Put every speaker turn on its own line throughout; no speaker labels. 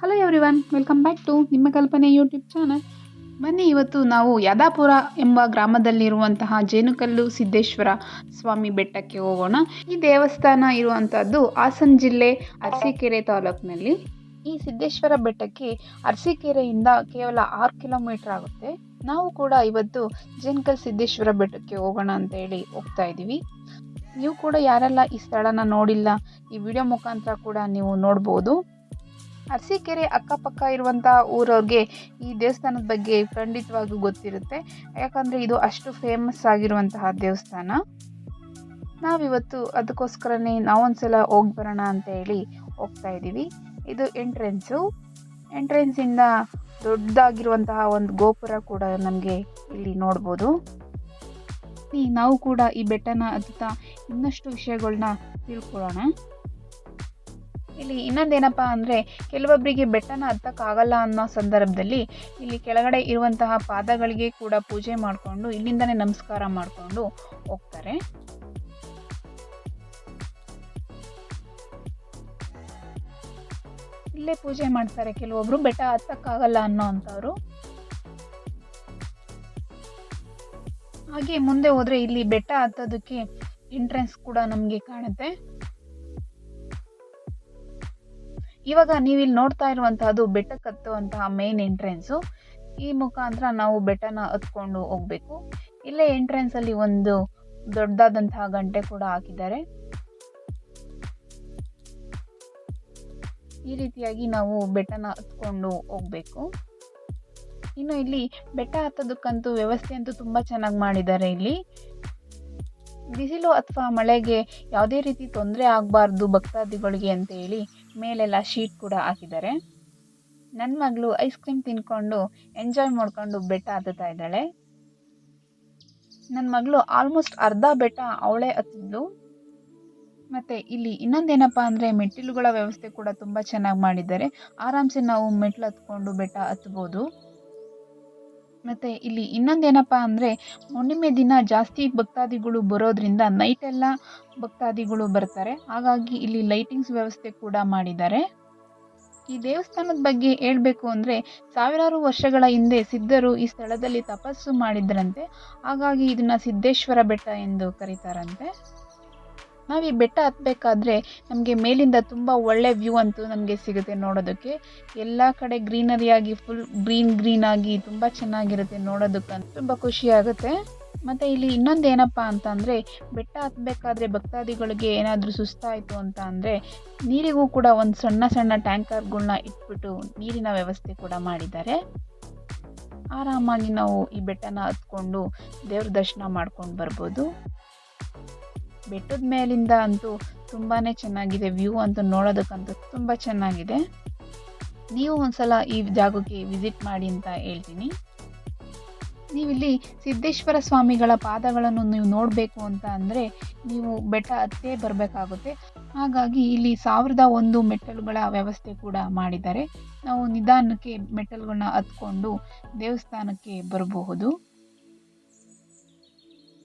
Hello everyone welcome back to ನಿಮ್ಮ Kalpane YouTube channel ಬನ್ನಿ, ಇವತ್ತು ನಾವು ಯಾದಾಪುರ ಎಂಬ ಗ್ರಾಮದಲ್ಲಿರುವಂತಹ ಜೇನುಕಲ್ಲು ಸಿದ್ದೇಶ್ವರ ಸ್ವಾಮಿ ಬೆಟ್ಟಕ್ಕೆ ಹೋಗೋಣ. ಈ ದೇವಸ್ಥಾನ ಇರುವಂತಹದ್ದು ಹಾಸನ ಜಿಲ್ಲೆ ಅರಸೀಕೆರೆ ತಾಲೂಕಿನಲ್ಲಿ. ಈ ಸಿದ್ದೇಶ್ವರ ಬೆಟ್ಟಕ್ಕೆ ಅರಸೀಕೆರೆಯಿಂದ ಕೇವಲ ಆರು ಕಿಲೋಮೀಟರ್ ಆಗುತ್ತೆ. ನಾವು ಕೂಡ ಇವತ್ತು ಜೇನುಕಲ್ ಸಿದ್ದೇಶ್ವರ ಬೆಟ್ಟಕ್ಕೆ ಹೋಗೋಣ ಅಂತ ಹೇಳಿ ಹೋಗ್ತಾ ಇದ್ದೀವಿ. ನೀವು ಕೂಡ ಯಾರೆಲ್ಲ ಈ ಸ್ಥಳನ ನೋಡಿಲ್ಲ, ಈ ವಿಡಿಯೋ ಮುಖಾಂತರ ಕೂಡ ನೀವು ನೋಡ್ಬೋದು. ಅರಸೀಕೆರೆ ಅಕ್ಕಪಕ್ಕ ಇರುವಂಥ ಊರವ್ರಿಗೆ ಈ ದೇವಸ್ಥಾನದ ಬಗ್ಗೆ ಖಂಡಿತವಾಗೂ ಗೊತ್ತಿರುತ್ತೆ. ಯಾಕಂದರೆ ಇದು ಅಷ್ಟು ಫೇಮಸ್ ಆಗಿರುವಂತಹ ದೇವಸ್ಥಾನ. ನಾವಿವತ್ತು ಅದಕ್ಕೋಸ್ಕರನೇ ನಾವೊಂದ್ಸಲ ಹೋಗಿ ಬರೋಣ ಅಂತ ಹೇಳಿ ಹೋಗ್ತಾ ಇದ್ದೀವಿ ಇದು ಎಂಟ್ರೆನ್ಸು ಎಂಟ್ರೆನ್ಸಿಂದ ದೊಡ್ಡದಾಗಿರುವಂತಹ ಒಂದು ಗೋಪುರ ಕೂಡ ನಮಗೆ ಇಲ್ಲಿ ನೋಡ್ಬೋದು. ನಾವು ಕೂಡ ಈ ಬೆಟ್ಟನ ಹತ್ತುತ್ತಾ ಇನ್ನಷ್ಟು ವಿಷಯಗಳನ್ನ ತಿಳ್ಕೊಳ್ಳೋಣ. ಇಲ್ಲಿ ಇನ್ನೊಂದೇನಪ್ಪ ಅಂದರೆ ಕೆಲವೊಬ್ಬರಿಗೆ ಬೆಟ್ಟನ ಹತ್ತಕ್ಕಾಗಲ್ಲ ಅನ್ನೋ ಸಂದರ್ಭದಲ್ಲಿ ಇಲ್ಲಿ ಕೆಳಗಡೆ ಇರುವಂತಹ ಪಾದಗಳಿಗೆ ಕೂಡ ಪೂಜೆ ಮಾಡಿಕೊಂಡು ಇಲ್ಲಿಂದನೇ ನಮಸ್ಕಾರ ಮಾಡಿಕೊಂಡು ಹೋಗ್ತಾರೆ. ಇಲ್ಲೇ ಪೂಜೆ ಮಾಡ್ತಾರೆ ಕೆಲವೊಬ್ರು, ಬೆಟ್ಟ ಹತ್ತಕ್ಕಾಗಲ್ಲ ಅನ್ನೋ ಅಂಥವ್ರು. ಹಾಗೆ ಮುಂದೆ ಹೋದರೆ ಇಲ್ಲಿ ಬೆಟ್ಟ ಹತ್ತೋದಕ್ಕೆ ಎಂಟ್ರೆನ್ಸ್ ಕೂಡ ನಮಗೆ ಕಾಣುತ್ತೆ. ಇವಾಗ ನೀವು ಇಲ್ಲಿ ನೋಡ್ತಾ ಇರುವಂತಹದ್ದು ಬೆಟ್ಟಕ್ಕೆ ಹತ್ತುವಂತಹ ಮೇನ್ ಎಂಟ್ರೆನ್ಸು ಈ ಮುಖಾಂತರ ನಾವು ಬೆಟ್ಟನ ಹತ್ಕೊಂಡು ಹೋಗಬೇಕು. ಇಲ್ಲೇ ಎಂಟ್ರೆನ್ಸ್ ಅಲ್ಲಿ ಒಂದು ದೊಡ್ಡದಾದಂತಹ ಗಂಟೆ ಕೂಡ ಹಾಕಿದ್ದಾರೆ. ಈ ರೀತಿಯಾಗಿ ನಾವು ಬೆಟ್ಟನ ಹತ್ಕೊಂಡು ಹೋಗ್ಬೇಕು. ಇನ್ನು ಇಲ್ಲಿ ಬೆಟ್ಟ ಹತ್ತೋದಕ್ಕಂತೂ ವ್ಯವಸ್ಥೆ ಅಂತೂ ತುಂಬಾ ಚೆನ್ನಾಗಿ ಮಾಡಿದ್ದಾರೆ ಇಲ್ಲಿ. ಬಿಸಿಲು ಅಥವಾ ಮಳೆಗೆ ಯಾವುದೇ ರೀತಿ ತೊಂದರೆ ಆಗಬಾರ್ದು ಭಕ್ತಾದಿಗಳಿಗೆ ಅಂತ ಹೇಳಿ ಮೇಲೆಲ್ಲ ಶೀಟ್ ಕೂಡ ಹಾಕಿದ್ದಾರೆ. ನನ್ನ ಮಗಳು ಐಸ್ ಕ್ರೀಮ್ ತಿನ್ಕೊಂಡು ಎಂಜಾಯ್ ಮಾಡ್ಕೊಂಡು ಬೆಟ್ಟ ಹತ್ತುತ್ತಾ ಇದ್ದಾಳೆ. ನನ್ನ ಮಗಳು ಆಲ್ಮೋಸ್ಟ್ ಅರ್ಧ ಬೆಟ್ಟ ಅವಳೇ ಹತ್ತಿದ್ಲು. ಮತ್ತು ಇಲ್ಲಿ ಇನ್ನೊಂದೇನಪ್ಪ ಅಂದರೆ ಮೆಟ್ಟಿಲುಗಳ ವ್ಯವಸ್ಥೆ ಕೂಡ ತುಂಬ ಚೆನ್ನಾಗಿ ಮಾಡಿದ್ದಾರೆ. ಆರಾಮ್ಸೆ ನಾವು ಮೆಟ್ಲು ಹತ್ಕೊಂಡು ಬೆಟ್ಟ ಹತ್ಬೋದು. ಮತ್ತು ಇಲ್ಲಿ ಇನ್ನೊಂದೇನಪ್ಪ ಅಂದರೆ ಹುಣ್ಣಿಮೆ ದಿನ ಜಾಸ್ತಿ ಭಕ್ತಾದಿಗಳು ಬರೋದ್ರಿಂದ ನೈಟೆಲ್ಲ ಭಕ್ತಾದಿಗಳು ಬರ್ತಾರೆ. ಹಾಗಾಗಿ ಇಲ್ಲಿ ಲೈಟಿಂಗ್ಸ್ ವ್ಯವಸ್ಥೆ ಕೂಡ ಮಾಡಿದ್ದಾರೆ. ಈ ದೇವಸ್ಥಾನದ ಬಗ್ಗೆ ಹೇಳಬೇಕು ಅಂದರೆ ಸಾವಿರಾರು ವರ್ಷಗಳ ಹಿಂದೆ ಸಿದ್ಧರು ಈ ಸ್ಥಳದಲ್ಲಿ ತಪಸ್ಸು ಮಾಡಿದ್ರಂತೆ. ಹಾಗಾಗಿ ಇದನ್ನು ಸಿದ್ದೇಶ್ವರ ಬೆಟ್ಟ ಎಂದು ಕರೀತಾರಂತೆ. ನಾವು ಈ ಬೆಟ್ಟ ಹತ್ತಬೇಕಾದ್ರೆ ನಮಗೆ ಮೇಲಿಂದ ತುಂಬ ಒಳ್ಳೆ ವ್ಯೂ ಅಂತೂ ನಮಗೆ ಸಿಗುತ್ತೆ ನೋಡೋದಕ್ಕೆ. ಎಲ್ಲ ಕಡೆ ಗ್ರೀನರಿಯಾಗಿ ಫುಲ್ ಗ್ರೀನ್ ಗ್ರೀನ್ ಆಗಿ ತುಂಬ ಚೆನ್ನಾಗಿರುತ್ತೆ ನೋಡೋದಕ್ಕಂತ. ತುಂಬ ಖುಷಿ ಆಗುತ್ತೆ. ಮತ್ತು ಇಲ್ಲಿ ಇನ್ನೊಂದು ಏನಪ್ಪ ಅಂತಂದರೆ ಬೆಟ್ಟ ಹತ್ತಬೇಕಾದ್ರೆ ಭಕ್ತಾದಿಗಳಿಗೆ ಏನಾದರೂ ಸುಸ್ತಾಯಿತು ಅಂತ ಅಂದರೆ ನೀರಿಗೂ ಕೂಡ ಒಂದು ಸಣ್ಣ ಸಣ್ಣ ಟ್ಯಾಂಕರ್ಗಳನ್ನ ಇಟ್ಬಿಟ್ಟು ನೀರಿನ ವ್ಯವಸ್ಥೆ ಕೂಡ ಮಾಡಿದ್ದಾರೆ. ಆರಾಮಾಗಿ ನಾವು ಈ ಬೆಟ್ಟನ ಹತ್ಕೊಂಡು ದೇವ್ರ ದರ್ಶನ ಮಾಡ್ಕೊಂಡು ಬರ್ಬೋದು. ಬೆಟ್ಟದ ಮೇಲಿಂದ ಅಂತೂ ತುಂಬಾ ಚೆನ್ನಾಗಿದೆ ವ್ಯೂ ಅಂತೂ ನೋಡೋದಕ್ಕಂತೂ ತುಂಬ ಚೆನ್ನಾಗಿದೆ. ನೀವು ಒಂದ್ಸಲ ಈ ಜಾಗಕ್ಕೆ ವಿಸಿಟ್ ಮಾಡಿ ಅಂತ ಹೇಳ್ತೀನಿ. ನೀವಿಲ್ಲಿ ಸಿದ್ದೇಶ್ವರ ಸ್ವಾಮಿಗಳ ಪಾದಗಳನ್ನು ನೀವು ನೋಡಬೇಕು ಅಂತ ಅಂದರೆ ನೀವು ಬೆಟ್ಟ ಹತ್ತೇ ಬರಬೇಕಾಗುತ್ತೆ. ಹಾಗಾಗಿ ಇಲ್ಲಿ ಸಾವಿರದ ಒಂದು ಮೆಟ್ಟಲುಗಳ ವ್ಯವಸ್ಥೆ ಕೂಡ ಮಾಡಿದ್ದಾರೆ. ನಾವು ನಿಧಾನಕ್ಕೆ ಮೆಟ್ಟಲುಗಳನ್ನ ಹತ್ಕೊಂಡು ದೇವಸ್ಥಾನಕ್ಕೆ ಬರಬಹುದು.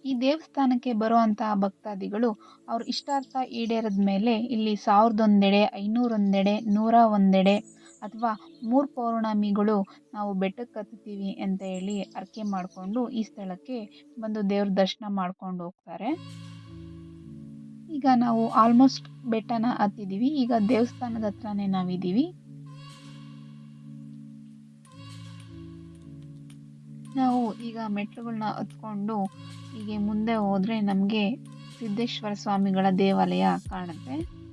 ಈ ದೇವಸ್ಥಾನಕ್ಕೆ ಬರುವಂತಹ ಭಕ್ತಾದಿಗಳು ಅವ್ರ ಇಷ್ಟಾರ್ಥ ಈಡೇರಿದ ಮೇಲೆ ಇಲ್ಲಿ ಸಾವಿರದೊಂದೆಡೆ, ಐನೂರೊಂದೆಡೆ ನೂರ ಒಂದೆಡೆ ಅಥವಾ ಮೂರು ಪೌರ್ಣಮಿಗಳು ನಾವು ಬೆಟ್ಟಕ್ಕೆ ಹತ್ತುತ್ತೀವಿ ಅಂತ ಹೇಳಿ ಅರ್ಕೆ ಮಾಡಿಕೊಂಡು ಈ ಸ್ಥಳಕ್ಕೆ ಬಂದು ದೇವ್ರ ದರ್ಶನ ಮಾಡ್ಕೊಂಡು ಹೋಗ್ತಾರೆ. ಈಗ ನಾವು ಆಲ್ಮೋಸ್ಟ್ ಬೆಟ್ಟನ ಹತ್ತಿದ್ದೀವಿ ಈಗ ದೇವಸ್ಥಾನದ ಹತ್ರನೇ ನಾವಿದ್ದೀವಿ ಈಗ ಮೆಟ್ಲುಗಳನ್ನ ಹತ್ಕೊಂಡು ಹೀಗೆ ಮುಂದೆ ಹೋದರೆ ನಮಗೆ ಸಿದ್ದೇಶ್ವರ ಸ್ವಾಮಿಗಳ ದೇವಾಲಯ ಕಾಣುತ್ತೆ.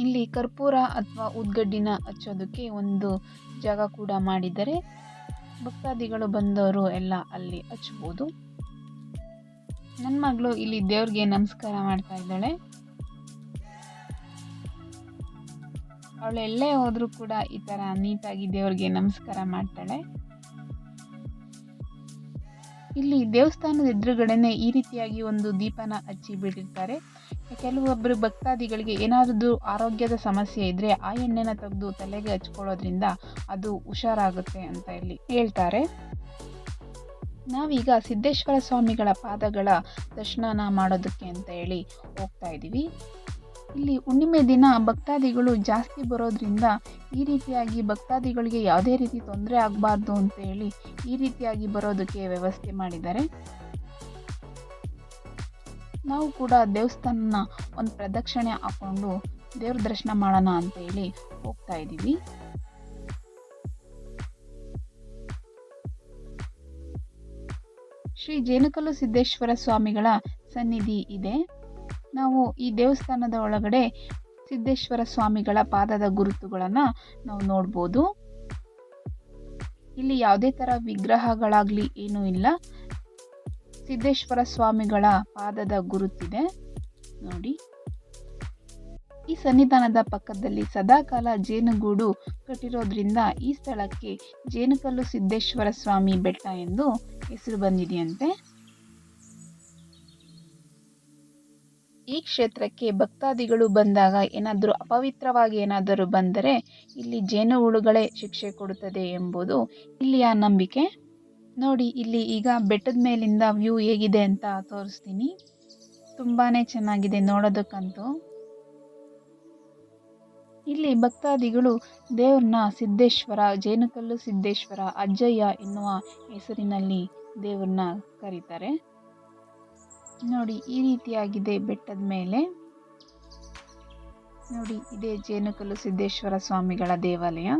ಇಲ್ಲಿ ಕರ್ಪೂರ ಅಥವಾ ಉದ್ಗಡ್ಡಿನ ಹಚ್ಚೋದಕ್ಕೆ ಒಂದು ಜಾಗ ಕೂಡ ಮಾಡಿದ್ದಾರೆ. ಭಕ್ತಾದಿಗಳು ಬಂದವರು ಎಲ್ಲ ಅಲ್ಲಿ ಹಚ್ಬೋದು. ನನ್ನ ಮಗಳು ಇಲ್ಲಿ ದೇವ್ರಿಗೆ ನಮಸ್ಕಾರ ಮಾಡ್ತಾ ಇದ್ದಾಳೆ. ಅವಳು ಎಲ್ಲೇ ಹೋದರೂ ಕೂಡ ಈ ಥರ ನೀಟಾಗಿ ದೇವ್ರಿಗೆ ನಮಸ್ಕಾರ ಮಾಡ್ತಾಳೆ. ಇಲ್ಲಿ ದೇವಸ್ಥಾನದ ಎದುರುಗಡೆನೆ ಈ ರೀತಿಯಾಗಿ ಒಂದು ದೀಪನ ಹಚ್ಚಿ ಬಿಟ್ಟಿರ್ತಾರೆ. ಕೆಲವೊಬ್ಬರು ಭಕ್ತಾದಿಗಳಿಗೆ ಏನಾದರೂ ಆರೋಗ್ಯದ ಸಮಸ್ಯೆ ಇದ್ದರೆ ಆ ಎಣ್ಣೆನ ತೆಗೆದು ತಲೆಗೆ ಹಚ್ಕೊಳ್ಳೋದ್ರಿಂದ ಅದು ಹುಷಾರಾಗುತ್ತೆ ಅಂತ ಇಲ್ಲಿ ಹೇಳ್ತಾರೆ. ನಾವೀಗ ಸಿದ್ದೇಶ್ವರ ಸ್ವಾಮಿಗಳ ಪಾದಗಳ ದರ್ಶನ ಮಾಡೋದಕ್ಕೆ ಅಂತ ಹೇಳಿ ಹೋಗ್ತಾ ಇದ್ದೀವಿ ಇಲ್ಲಿ ಹುಣ್ಣಿಮೆ ದಿನ ಭಕ್ತಾದಿಗಳು ಜಾಸ್ತಿ ಬರೋದ್ರಿಂದ ಈ ರೀತಿಯಾಗಿ ಭಕ್ತಾದಿಗಳಿಗೆ ಯಾವುದೇ ರೀತಿ ತೊಂದರೆ ಆಗಬಾರ್ದು ಅಂತ ಹೇಳಿ ಈ ರೀತಿಯಾಗಿ ಬರೋದಕ್ಕೆ ವ್ಯವಸ್ಥೆ ಮಾಡಿದ್ದಾರೆ. ನಾವು ಕೂಡ ದೇವಸ್ಥಾನನ ಒಂದು ಪ್ರದಕ್ಷಿಣೆ ಹಾಕ್ಕೊಂಡು ದೇವ್ರ ದರ್ಶನ ಮಾಡೋಣ ಅಂತ ಹೇಳಿ ಹೋಗ್ತಾ ಇದ್ದೀವಿ. ಶ್ರೀ ಜೇನುಕಲ್ಲು ಸಿದ್ದೇಶ್ವರ ಸ್ವಾಮಿಗಳ ಸನ್ನಿಧಿ ಇದೆ. ನಾವು ಈ ದೇವಸ್ಥಾನದ ಒಳಗಡೆ ಸಿದ್ದೇಶ್ವರ ಸ್ವಾಮಿಗಳ ಪಾದದ ಗುರುತುಗಳನ್ನು ನಾವು ನೋಡ್ಬೋದು. ಇಲ್ಲಿ ಯಾವುದೇ ಥರ ವಿಗ್ರಹಗಳಾಗಲಿ ಏನೂ ಇಲ್ಲ. ಸಿದ್ದೇಶ್ವರ ಸ್ವಾಮಿಗಳ ಪಾದದ ಗುರುತಿದೆ. ನೋಡಿ. ಈ ಸನ್ನಿಧಾನದ ಪಕ್ಕದಲ್ಲಿ ಸದಾಕಾಲ ಜೇನುಗೂಡು ಕಟ್ಟಿರೋದ್ರಿಂದ ಈ ಸ್ಥಳಕ್ಕೆ ಜೇನುಕಲ್ಲು ಸಿದ್ದೇಶ್ವರ ಸ್ವಾಮಿ ಬೆಟ್ಟ ಎಂದು ಹೆಸರು ಬಂದಿದೆಯಂತೆ. ಈ ಕ್ಷೇತ್ರಕ್ಕೆ ಭಕ್ತಾದಿಗಳು ಬಂದಾಗ ಏನಾದರೂ ಅಪವಿತ್ರವಾಗಿ ಏನಾದರೂ ಬಂದರೆ ಇಲ್ಲಿ ಜೇನುಹುಳುಗಳೇ ಶಿಕ್ಷೆ ಕೊಡುತ್ತದೆ ಎಂಬುದು ಇಲ್ಲಿಯ ನಂಬಿಕೆ. ನೋಡಿ, ಇಲ್ಲಿ ಈಗ ಬೆಟ್ಟದ ಮೇಲಿಂದ ವ್ಯೂ ಹೇಗಿದೆ ಅಂತ ತೋರಿಸ್ತೀನಿ. ತುಂಬಾ ಚೆನ್ನಾಗಿದೆ ನೋಡೋದಕ್ಕಂತೂ. ಇಲ್ಲಿ ಭಕ್ತಾದಿಗಳು ದೇವ್ರನ್ನ ಸಿದ್ದೇಶ್ವರ, ಜೇನುಕಲ್ಲು ಸಿದ್ದೇಶ್ವರ, ಅಜ್ಜಯ್ಯ ಎನ್ನುವ ಹೆಸರಿನಲ್ಲಿ ದೇವ್ರನ್ನ ಕರೀತಾರೆ. ನೋಡಿ, ಈ ರೀತಿಯಾಗಿದೆ ಬೆಟ್ಟದ ಮೇಲೆ. ನೋಡಿ, ಇದೇ ಜೇನುಕಲ್ಲು ಸಿದ್ದೇಶ್ವರ ಸ್ವಾಮಿಗಳ ದೇವಾಲಯ.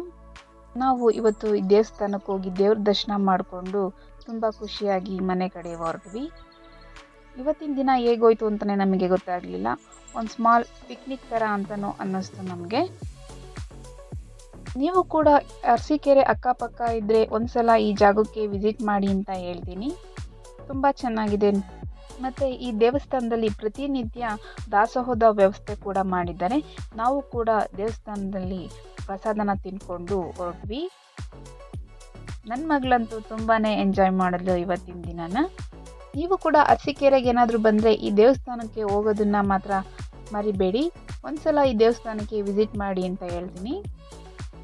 ನಾವು ಇವತ್ತು ಈ ದೇವಸ್ಥಾನಕ್ಕೆ ಹೋಗಿ ದೇವ್ರ ದರ್ಶನ ಮಾಡಿಕೊಂಡು ತುಂಬ ಖುಷಿಯಾಗಿ ಮನೆ ಕಡೆ ಹೊರಟ್ವಿ. ಇವತ್ತಿನ ದಿನ ಹೇಗೋಯ್ತು ಅಂತಲೇ ನಮಗೆ ಗೊತ್ತಾಗಲಿಲ್ಲ. ಒಂದು ಸ್ಮಾಲ್ ಪಿಕ್ನಿಕ್ ಥರ ಅಂತಲೂ ಅನ್ನಿಸ್ತು ನಮಗೆ. ನೀವು ಕೂಡ ಅರಸೀಕೆರೆ ಅಕ್ಕಪಕ್ಕ ಇದ್ದರೆ ಒಂದು ಸಲ ಈ ಜಾಗಕ್ಕೆ ವಿಸಿಟ್ ಮಾಡಿ ಅಂತ ಹೇಳ್ತೀನಿ. ತುಂಬ ಚೆನ್ನಾಗಿದೆ ಮತ್ತು ಈ ದೇವಸ್ಥಾನದಲ್ಲಿ ಪ್ರತಿನಿತ್ಯ ದಾಸೋಹದ ವ್ಯವಸ್ಥೆ ಕೂಡ ಮಾಡಿದ್ದಾರೆ. ನಾವು ಕೂಡ ದೇವಸ್ಥಾನದಲ್ಲಿ ಪ್ರಸಾದನ ತಿನ್ಕೊಂಡು ಹೊರಟ್ವಿ ನನ್ನ ಮಗಳಂತೂ ತುಂಬಾ ಎಂಜಾಯ್ ಮಾಡಲು ಇವತ್ತಿನ ದಿನನ. ನೀವು ಕೂಡ ಅರಸೀಕೆರೆಗೆ ಏನಾದರೂ ಬಂದರೆ ಈ ದೇವಸ್ಥಾನಕ್ಕೆ ಹೋಗೋದನ್ನು ಮಾತ್ರ ಮರಿಬೇಡಿ. ಒಂದ್ಸಲ ಈ ದೇವಸ್ಥಾನಕ್ಕೆ ವಿಸಿಟ್ ಮಾಡಿ ಅಂತ ಹೇಳ್ತೀನಿ.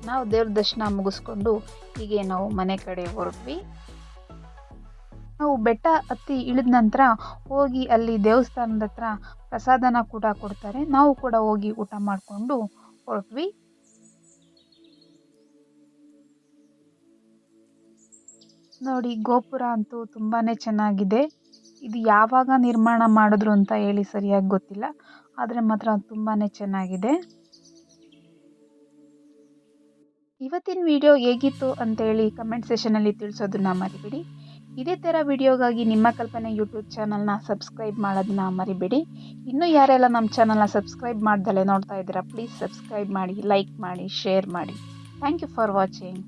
ನಾವು ದೇವ್ರ ದರ್ಶನ ಮುಗಿಸ್ಕೊಂಡು ಹೀಗೆ ನಾವು ಮನೆ ಕಡೆ ಹೊರಟ್ವಿ. ನಾವು ಬೆಟ್ಟ ಹತ್ತಿ ಇಳಿದ ನಂತರ ಹೋಗಿ ಅಲ್ಲಿ ದೇವಸ್ಥಾನದ ಹತ್ರ ಪ್ರಸಾದನ ಕೂಡ ಕೊಡ್ತಾರೆ. ನಾವು ಕೂಡ ಹೋಗಿ ಊಟ ಮಾಡಿಕೊಂಡು ಹೊರಟ್ವಿ. ನೋಡಿ, ಗೋಪುರ ಅಂತೂ ತುಂಬಾ ಚೆನ್ನಾಗಿದೆ. ಇದು ಯಾವಾಗ ನಿರ್ಮಾಣ ಮಾಡಿದ್ರು ಅಂತ ಹೇಳಿ ಸರಿಯಾಗಿ ಗೊತ್ತಿಲ್ಲ. ಆದರೆ ಮಾತ್ರ ತುಂಬಾ ಚೆನ್ನಾಗಿದೆ. ಇವತ್ತಿನ ವಿಡಿಯೋ ಹೇಗಿತ್ತು ಅಂತೇಳಿ ಕಮೆಂಟ್ ಸೆಷನಲ್ಲಿ ತಿಳಿಸೋದನ್ನ ಮರಿಬೇಡಿ. ಇದೇ ಥರ ವಿಡಿಯೋಗಾಗಿ ನಿಮ್ಮ ಕಲ್ಪನೆ ಯೂಟ್ಯೂಬ್ ಚಾನಲ್ನ ಸಬ್ಸ್ಕ್ರೈಬ್ ಮಾಡೋದನ್ನ ಮರಿಬೇಡಿ. ಇನ್ನೂ ಯಾರೆಲ್ಲ ನಮ್ಮ ಚಾನಲ್ನ ಸಬ್ಸ್ಕ್ರೈಬ್ ಮಾಡ್ದಲೇ ನೋಡ್ತಾ ಇದ್ದೀರಾ ಪ್ಲೀಸ್ ಸಬ್ಸ್ಕ್ರೈಬ್ ಮಾಡಿ ಲೈಕ್ ಮಾಡಿ ಶೇರ್ ಮಾಡಿ. Thank you for watching